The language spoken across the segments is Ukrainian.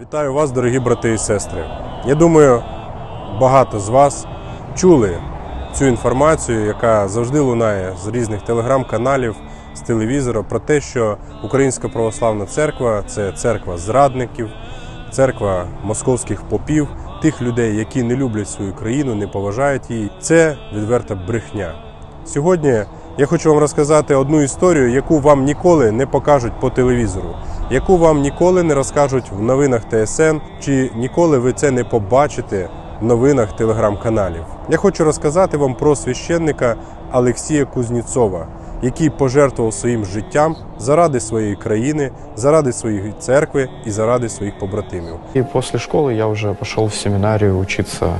Вітаю вас, дорогі брати і сестри. Я думаю, багато з вас чули цю інформацію, яка завжди лунає з різних телеграм-каналів, з телевізора, про те, що Українська православна церква це церква зрадників, церква московських попів, тих людей, які не люблять свою країну, не поважають її. Це відверта брехня. Сьогодні я хочу вам розказати одну історію, яку вам ніколи не покажуть по телевізору, яку вам ніколи не розкажуть в новинах ТСН, чи ніколи ви це не побачите в новинах телеграм-каналів. Я хочу розказати вам про священника Олексія Кузніцова, який пожертвував своїм життям заради своєї країни, заради своєї церкви і заради своїх побратимів. И после школы я уже пошел в семинарию учиться,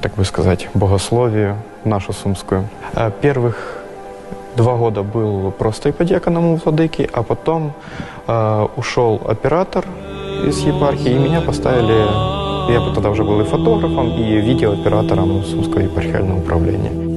так бы сказать, богословию нашу сумскую. А Первых два года был просто иподиаконом у владыки, а потом э, ушел оператор из епархии, и меня поставили, я бы тогда уже был и фотографом, и видеооператором Сумского епархиального управления.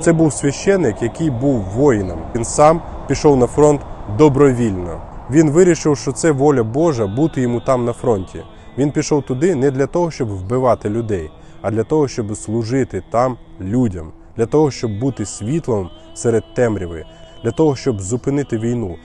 Це був священник, який був воїном. Він сам пішов на фронт добровільно. Він вирішив, що це воля Божа бути йому там на фронті. Він пішов туди не для того, щоб вбивати людей, а для того, щоб служити там людям, для того, щоб бути світлом серед темряви, для того, щоб зупинити війну.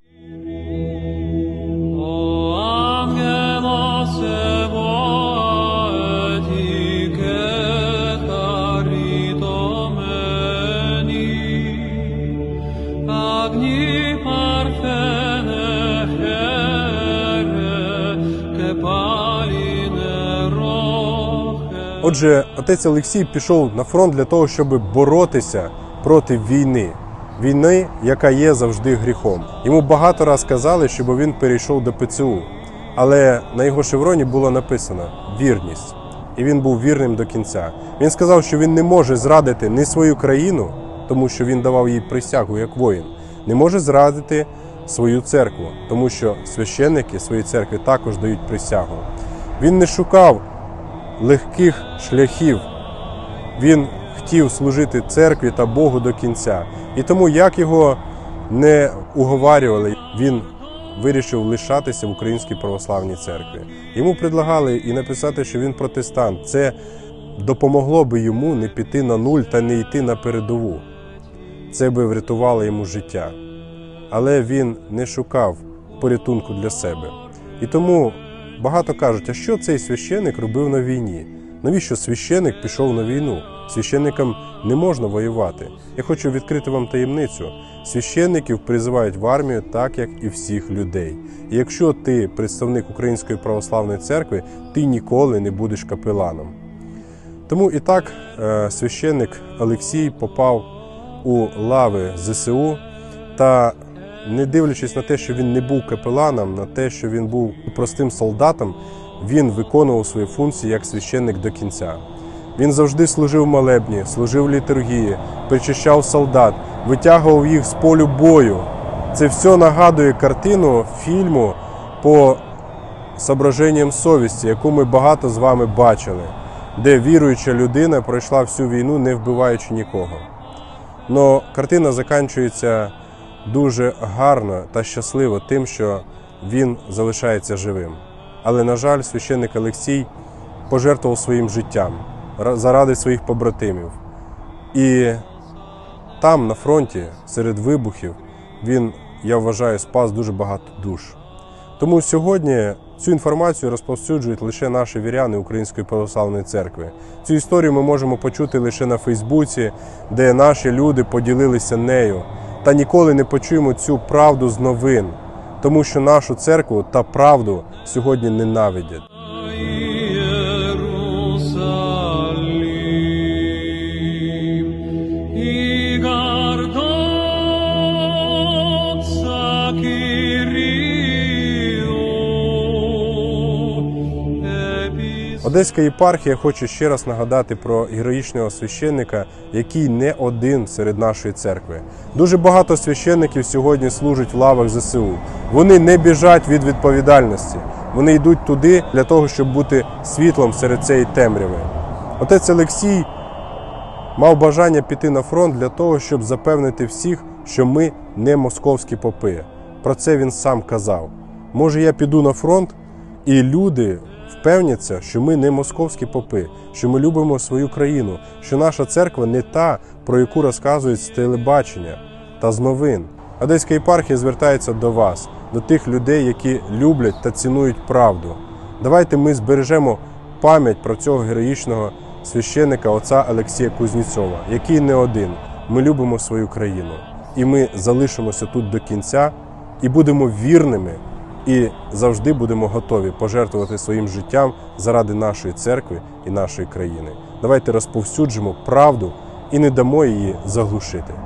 Отже, отець Олексій пішов на фронт для того, щоб боротися проти війни. Війни, яка є завжди гріхом. Йому багато раз казали, щоб він перейшов до ПЦУ. Але на його шевроні було написано вірність. І він був вірним до кінця. Він сказав, що він не може зрадити ні свою країну, тому що він давав їй присягу як воїн, не може зрадити свою церкву, тому що священники своєї церкви також дають присягу. Він не шукав легких шляхів. Він хотів служити церкві та Богу до кінця. І тому, як його не уговарювали, він вирішив лишатися в Українській православній церкві. Йому предлагали і написати, що він протестант. Це допомогло би йому не піти на нуль та не йти на передову. Це би врятувало йому життя. Але він не шукав порятунку для себе. І тому багато кажуть, а що цей священик робив на війні? Навіщо священик пішов на війну? Священникам не можна воювати. Я хочу відкрити вам таємницю. Священників призивають в армію так, як і всіх людей. І якщо ти представник Української православної церкви, ти ніколи не будеш капеланом. Тому і так е, священник Олексій попав у лави ЗСУ та, не дивлячись на те, що він не був капеланом, на те, що він був простим солдатом, він виконував свої функції як священник до кінця. Він завжди служив молебні, служив літургії, причащав солдат, витягував їх з полю бою. Це все нагадує картину фільму по зображенням совісті, яку ми багато з вами бачили, де віруюча людина пройшла всю війну, не вбиваючи нікого. Но картина закінчується дуже гарно та щасливо тим, що він залишається живим. Але, на жаль, священник Олексій пожертвував своїм життям заради своїх побратимів. І там, на фронті, серед вибухів, він, я вважаю, спас дуже багато душ. Тому сьогодні цю інформацію розповсюджують лише наші віряни Української православної церкви. Цю історію ми можемо почути лише на Фейсбуці, де наші люди поділилися нею. Та ніколи не почуємо цю правду з новин, тому що нашу церкву та правду сьогодні ненавидять. Одеська єпархія хоче ще раз нагадати про героїчного священника, який не один серед нашої церкви. Дуже багато священників сьогодні служать в лавах ЗСУ. Вони не біжать від відповідальності. Вони йдуть туди для того, щоб бути світлом серед цієї темряви. Отець Олексій мав бажання піти на фронт для того, щоб запевнити всіх, що ми не московські попи. Про це він сам казав. Може, я піду на фронт, і люди впевняться, що ми не московські попи, що ми любимо свою країну, що наша церква не та, про яку розказують з телебачення та з новин. Одеська єпархія звертається до вас, до тих людей, які люблять та цінують правду. Давайте ми збережемо пам'ять про цього героїчного священника отця Олексія Кузнєцова, який не один. Ми любимо свою країну, і ми залишимося тут до кінця і будемо вірними, і завжди будемо готові пожертвувати своїм життям заради нашої церкви і нашої країни. Давайте розповсюджимо правду і не дамо її заглушити.